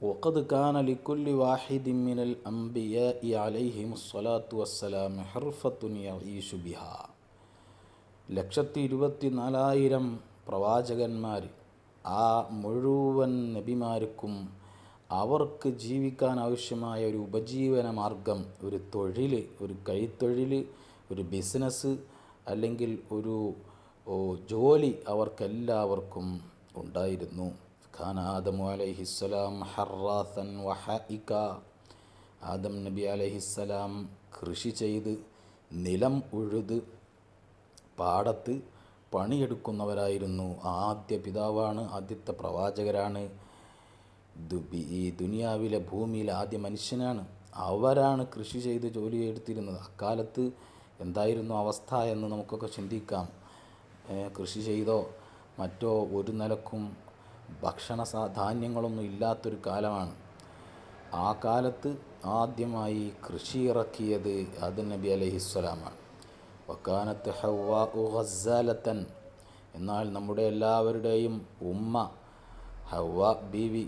وقد كان لكل واحد من الأنبياء عليهم الصلاة والسلام حرفة يعيش بها ലക്ഷത്തി ഇരുപത്തി നാലായിരം പ്രവാചകന്മാർ ആ മുഴുവൻ നബിമാർക്കും അവർക്ക് ജീവിക്കാൻ ആവശ്യമായ ഒരു ഉപജീവന മാർഗം ഒരു തൊഴിൽ ഒരു കൈത്തൊഴിൽ ഒരു ബിസിനസ് അല്ലെങ്കിൽ ഒരു ഓ, ജോലി അവർക്കെല്ലാവർക്കും ഉണ്ടായിരുന്നു. ഖാൻ ആദമു അലൈഹിസ്സലാം ഹറാസൻ വഹഇക. ആദം നബി അലൈഹിസ്സലാം കൃഷി ചെയ്ത് നിലം ഉഴുത് പാടത്ത് പണിയെടുക്കുന്നവരായിരുന്നു. ആദ്യ പിതാവാണ് ആദ്യത്തെ പ്രവാചകരാണ്. ഈ ദുനിയാവിലെ ഭൂമിയിലെ ആദ്യ മനുഷ്യനാണ്. അവരാണ് കൃഷി ചെയ്ത് ജോലി എടുത്തിരുന്നത്. അക്കാലത്ത് എന്തായിരുന്നു അവസ്ഥ എന്ന് നമുക്കൊക്കെ ചിന്തിക്കാം. കൃഷി ചെയ്തോ മറ്റോ ഒരു നിലക്കും ഭക്ഷണ സാ- ധാന്യങ്ങളൊന്നും ഇല്ലാത്തൊരു കാലമാണ്. ആ കാലത്ത് ആദ്യമായി കൃഷി ഇറക്കിയത് അത് നബി അലഹിസ്സലാമാണ് വക്കാനത്ത് ഗസാലത്തൻ എന്നാൽ നമ്മുടെ എല്ലാവരുടെയും ഉമ്മ ഹവ്വ ബീവി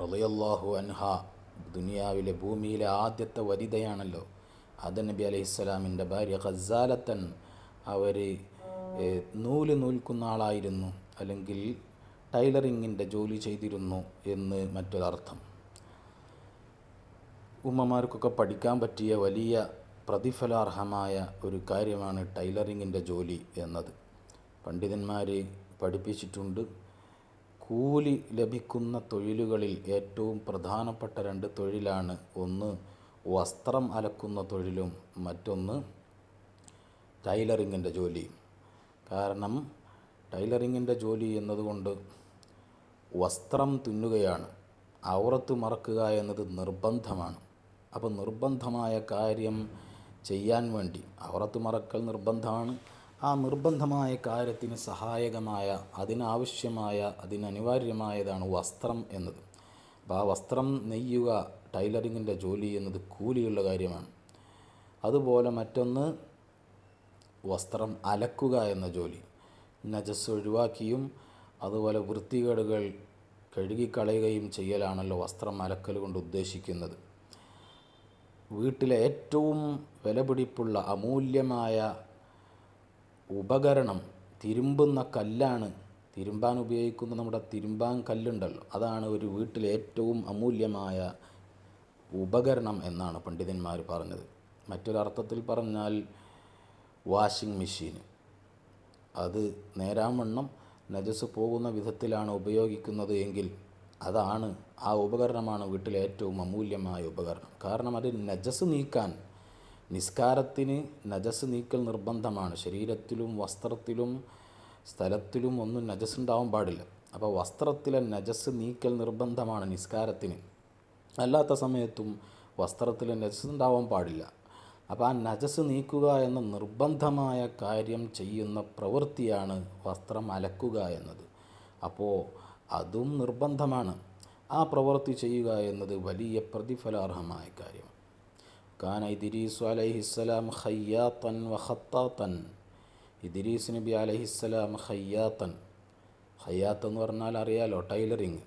റളിയല്ലാഹു അൻഹ ദുനിയാവിലെ ഭൂമിയിലെ ആദ്യത്തെ വരിതയാണല്ലോ അത് നബി അലഹിസ്സലാമിന്റെ ഭാര്യ ഖസാലത്തൻ അവർ നൂൽ നൂൽക്കുന്ന ആളായിരുന്നു അല്ലെങ്കിൽ ടൈലറിങ്ങിന്റെ ജോലി ചെയ്തിരുന്നു എന്ന് മറ്റൊരർത്ഥം. ഉമ്മമാർക്കൊക്കെ പഠിക്കാൻ പറ്റിയ വലിയ പ്രതിഫലാർഹമായ ഒരു കാര്യമാണ് ടൈലറിങ്ങിന്റെ ജോലി എന്നത്. പണ്ഡിതന്മാർ പഠിപ്പിച്ചിട്ടുണ്ട്. കൂലി ലഭിക്കുന്ന തൊഴിലുകളിൽ ഏറ്റവും പ്രധാനപ്പെട്ട രണ്ട് തൊഴിലാണ് ഒന്ന് വസ്ത്രം അലക്കുന്ന തൊഴിലും മറ്റൊന്ന് ടൈലറിങ്ങിന്റെ ജോലിയും കാരണം ടൈലറിങ്ങിന്റെ ജോലി എന്നതുകൊണ്ട് വസ്ത്രം തുന്നുകയാണ്. ഔറത്ത് മറക്കുക എന്നത് നിർബന്ധമാണ്. അപ്പോൾ നിർബന്ധമായ കാര്യം ചെയ്യാൻ വേണ്ടി ഔറത്ത് മറക്കൽ നിർബന്ധമാണ്. ആ നിർബന്ധമായ കാര്യത്തിന് സഹായകമായ അതിനാവശ്യമായ അതിനനിവാര്യമായതാണ് വസ്ത്രം എന്നത്. അപ്പോൾ ആ വസ്ത്രം നെയ്യുക ടൈലറിങ്ങിന്റെ ജോലി എന്നത് കൂലിയുള്ള കാര്യമാണ്. അതുപോലെ മറ്റൊന്ന് വസ്ത്രം അലക്കുക എന്ന ജോലി. നജസ് ഒഴിവാക്കിയും അതുപോലെ വൃത്തികേടുകൾ കഴുകിക്കളയുകയും ചെയ്യലാണല്ലോ വസ്ത്രം അലക്കൽ കൊണ്ട് ഉദ്ദേശിക്കുന്നത്. വീട്ടിലെ ഏറ്റവും വിലപിടിപ്പുള്ള അമൂല്യമായ ഉപകരണം തിരുമ്പുന്ന കല്ലാണ്. തിരുമ്പാൻ ഉപയോഗിക്കുന്ന നമ്മുടെ തിരുമ്പാൻ കല്ലുണ്ടല്ലോ. അതാണ് ഒരു വീട്ടിലെ ഏറ്റവും അമൂല്യമായ ഉപകരണം എന്നാണ് പണ്ഡിതന്മാർ പറഞ്ഞത്. മറ്റൊരർത്ഥത്തിൽ പറഞ്ഞാൽ വാഷിംഗ് മെഷീൻ. അത് നേരാവണ്ണം നജസ് പോകുന്ന വിധത്തിലാണ് ഉപയോഗിക്കുന്നത് എങ്കിൽ അതാണ് ആ ഉപകരണമാണ് വീട്ടിലെ ഏറ്റവും അമൂല്യമായ ഉപകരണം. കാരണം അത് നജസ് നീക്കാൻ നിസ്കാരത്തിന് നജസ് നീക്കൽ നിർബന്ധമാണ്. ശരീരത്തിലും വസ്ത്രത്തിലും സ്ഥലത്തിലും ഒന്നും നജസ് ഉണ്ടാവാൻ പാടില്ല. അപ്പോൾ വസ്ത്രത്തിലെ നജസ് നീക്കൽ നിർബന്ധമാണ് നിസ്കാരത്തിന്. അല്ലാത്ത സമയത്തും വസ്ത്രത്തിലെ നജസ് ഉണ്ടാവാൻ പാടില്ല. അപ്പോൾ ആ നജസ് നീക്കുക എന്ന നിർബന്ധമായ കാര്യം ചെയ്യുന്ന പ്രവൃത്തിയാണ് വസ്ത്രം അലക്കുക എന്നത്. അപ്പോൾ അതും നിർബന്ധമാണ്. ആ പ്രവൃത്തി ചെയ്യുക എന്നത് വലിയ പ്രതിഫലാർഹമായ കാര്യം. കാന ഇദ്രീസു അലൈഹിസ്സലാം ഖയ്യാത്തൻ വഖത്താത്തൻ ഇദിരീസ് നബി അലൈഹിസ്സലാം ഖയ്യാത്തൻ. ഹയ്യാത്ത് എന്ന് പറഞ്ഞാൽ അറിയാലോ ടൈലറിങ്.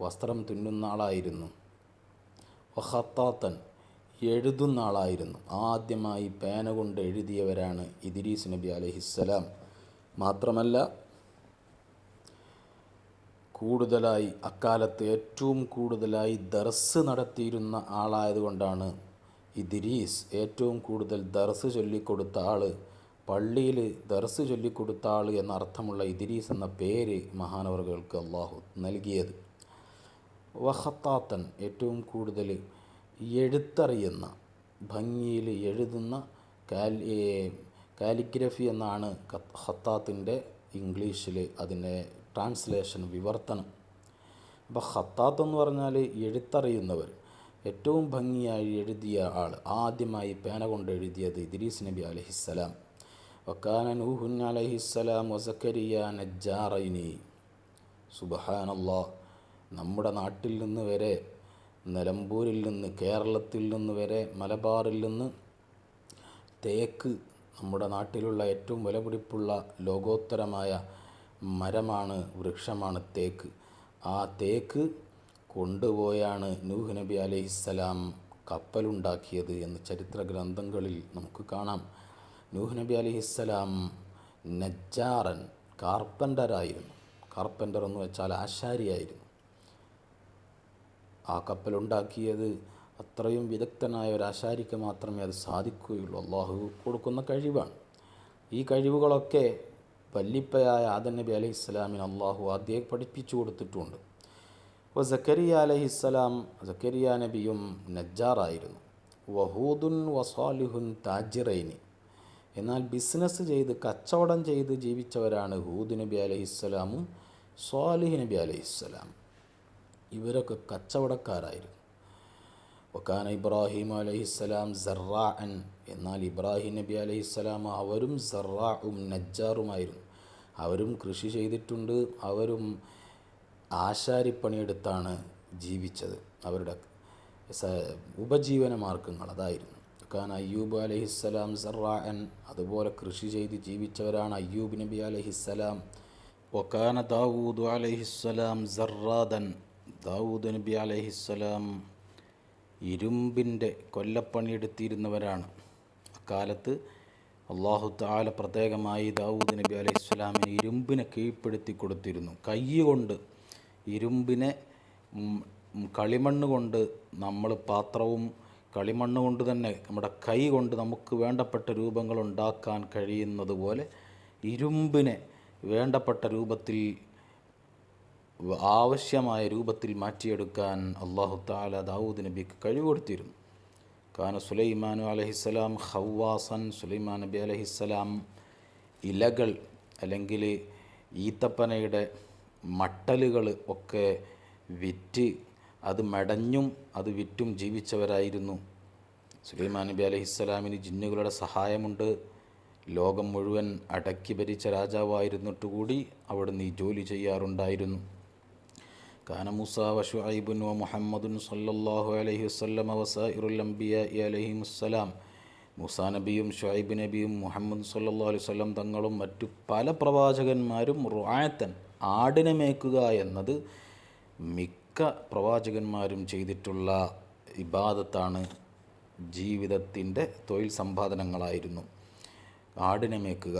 വസ്ത്രം തുന്നുന്ന ആളായിരുന്നു. വഖത്താത്തൻ എഴുതുന്ന ആളായിരുന്നു ആദ്യമായി പേന കൊണ്ട് എഴുതിയവരാണ് ഇദ്രീസ് നബി അലഹിസ്സലാം. മാത്രമല്ല കൂടുതലായി അക്കാലത്ത് ഏറ്റവും കൂടുതലായി ദർസ് നടത്തിയിരുന്ന ആളായതുകൊണ്ടാണ് ഇദ്രീസ് ഏറ്റവും കൂടുതൽ ദർസ് ചൊല്ലിക്കൊടുത്ത ആൾ പള്ളിയിൽ ദർസ് ചൊല്ലിക്കൊടുത്ത ആൾ എന്ന അർത്ഥമുള്ള ഇദ്രീസ് എന്ന പേര് മഹാനവറുകൾക്ക് അള്ളാഹു നൽകിയത്. വഹത്താത്തൻ ഏറ്റവും കൂടുതൽ എഴുത്തറിയുന്ന ഭംഗിയിൽ എഴുതുന്ന കാലി കാലിഗ്രഫി എന്നാണ് ഖത്ത് ഖത്താത്തിന്റെ ഇംഗ്ലീഷിൽ അതിന്റെ ട്രാൻസ്ലേഷൻ വിവർത്തനം. അപ്പോൾ ഖത്താത്ത് എന്ന് പറഞ്ഞാൽ എഴുത്തറിയുന്നവർ. ഏറ്റവും ഭംഗിയായി എഴുതിയ ആൾ ആദ്യമായി പേന കൊണ്ട് എഴുതിയത് ഇദ്രീസ് നബി അലഹിസ്സലാം. വക്കാന നൂഹുൻ അലഹിസ്സലാം വസക്കരിയ നജ്ജാറൈനി. സുബഹാനല്ലാ നമ്മുടെ നാട്ടിൽ നിന്ന് വരെ നിലമ്പൂരിൽ നിന്ന് കേരളത്തിൽ നിന്ന് വരെ മലബാറിൽ നിന്ന് തേക്ക് നമ്മുടെ നാട്ടിലുള്ള ഏറ്റവും വിലപിടിപ്പുള്ള ലോകോത്തരമായ മരമാണ് വൃക്ഷമാണ് തേക്ക്. ആ തേക്ക് കൊണ്ടുപോയാണ് നൂഹ് നബി അലൈഹിസ്സലാം കപ്പലുണ്ടാക്കിയത് എന്ന് ചരിത്ര ഗ്രന്ഥങ്ങളിൽ നമുക്ക് കാണാം. നൂഹ് നബി അലൈഹിസ്സലാം നജ്ജാറൻ കാർപ്പന്ററായിരുന്നു. കാർപ്പന്റർ എന്ന് വെച്ചാൽ ആശാരിയായിരുന്നു. ആ കപ്പലുണ്ടാക്കിയത് അത്രയും വിദഗ്ധനായ ഒരു ആശാരിക്ക് മാത്രമേ അത് സാധിക്കുകയുള്ളൂ. അള്ളാഹു കൊടുക്കുന്ന കഴിവാണ്. ഈ കഴിവുകളൊക്കെ വല്ലിപ്പയായ ആദൻ നബി അലൈഹി ഇസ്ലാമിന് അള്ളാഹു ആദ്യം പഠിപ്പിച്ചു കൊടുത്തിട്ടുണ്ട്. അപ്പോൾ സക്കരിയ അലഹിസ്സലാം സക്കരിയ നബിയും നജ്ജാറായിരുന്നു. വഹൂദുൻ വസാലിഹുൻ താജിറൈനി. എന്നാൽ ബിസിനസ് ചെയ്ത് കച്ചവടം ചെയ്ത് ജീവിച്ചവരാണ് ഹൂദ് നബി അലഹിസ്സലാമും സ്വാലിഹ് നബി അലഹിസ്സലാം ഇവരൊക്കെ കച്ചവടക്കാരായിരുന്നു. വക്കാന ഇബ്രാഹിം അലഹിസ്സലാം സറാഅൻ എന്നാൽ ഇബ്രാഹിം നബി അലഹിസ്സലാം അവരും സറാഉം നജ്ജാറുമായിരുന്നു. അവരും കൃഷി ചെയ്തിട്ടുണ്ട്. അവരും ആശാരിപ്പണിയെടുത്താണ് ജീവിച്ചത്. അവരുടെ ഉപജീവന മാർഗങ്ങൾ അതായിരുന്നു. ഖാൻ അയ്യൂബ് അലഹിസ്സലാം സറാഅൻ അതുപോലെ കൃഷി ചെയ്ത് ജീവിച്ചവരാണ് അയ്യൂബ് നബി അലഹിസ്സലാം. ഒക്കാന ദാവൂദ് അലഹിസ്സലാം സറാദൻ ദാവൂദ് നബി അലഹിസ്സലാം ഇരുമ്പിന്റെ കൊല്ലപ്പണിയെടുത്തിരുന്നവരാണ്. അക്കാലത്ത് അള്ളാഹു താല പ്രത്യേകമായി ദാവൂദ് നബി അലൈഹി സ്വലാമിന് ഇരുമ്പിനെ കീഴ്പ്പെടുത്തി കൊടുത്തിരുന്നു. കൈ കൊണ്ട് ഇരുമ്പിനെ കളിമണ്ണ് കൊണ്ട് നമ്മൾ പാത്രവും കളിമണ്ണ് കൊണ്ട് തന്നെ നമ്മുടെ കൈ കൊണ്ട് നമുക്ക് വേണ്ടപ്പെട്ട രൂപങ്ങൾ ഉണ്ടാക്കാൻ കഴിയുന്നത് പോലെ ഇരുമ്പിനെ വേണ്ടപ്പെട്ട രൂപത്തിൽ ആവശ്യമായ രൂപത്തിൽ മാറ്റിയെടുക്കാൻ അള്ളാഹു താല ദാവൂദ് നബിക്ക് കഴിവ് കൊടുത്തിരുന്നു കാന സുലൈമാനു അലഹിസ്സലാം ഹവാസൻ സുലൈമാൻ നബി അലഹിസ്സലാം ഇലകൾ അല്ലെങ്കിൽ ഈത്തപ്പനയുടെ മട്ടലുകൾ ഒക്കെ വിറ്റ് അത് മെടഞ്ഞും അത് വിറ്റും ജീവിച്ചവരായിരുന്നു. സുലൈമാൻ നബി അലഹിസ്സലാമിന് ജിന്നുകളുടെ സഹായമുണ്ട്. ലോകം മുഴുവൻ അടക്കി ഭരിച്ച രാജാവായിരുന്നിട്ടുകൂടി അവിടുന്ന് ഈ ജോലി ചെയ്യാറുണ്ടായിരുന്നു. കാന وشعيب ومحمد صلى الله عليه وسلم وسائر الأنبياء عليهم السلام മൂസാ നബിയും ഷുഹൈബ് നബിയും മുഹമ്മദ് സല്ലാ അലൈഹി സ്വലം തങ്ങളും മറ്റു പല പ്രവാചകന്മാരും റുആത്തൻ ആടിനെ മേക്കുക എന്നത് മിക്ക പ്രവാചകന്മാരും ചെയ്തിട്ടുള്ള ഇബാദത്താണ് ജീവിതത്തിന്റെ തൊഴിൽ സമ്പാദനങ്ങളായിരുന്നു. ആടിനെ മേക്കുക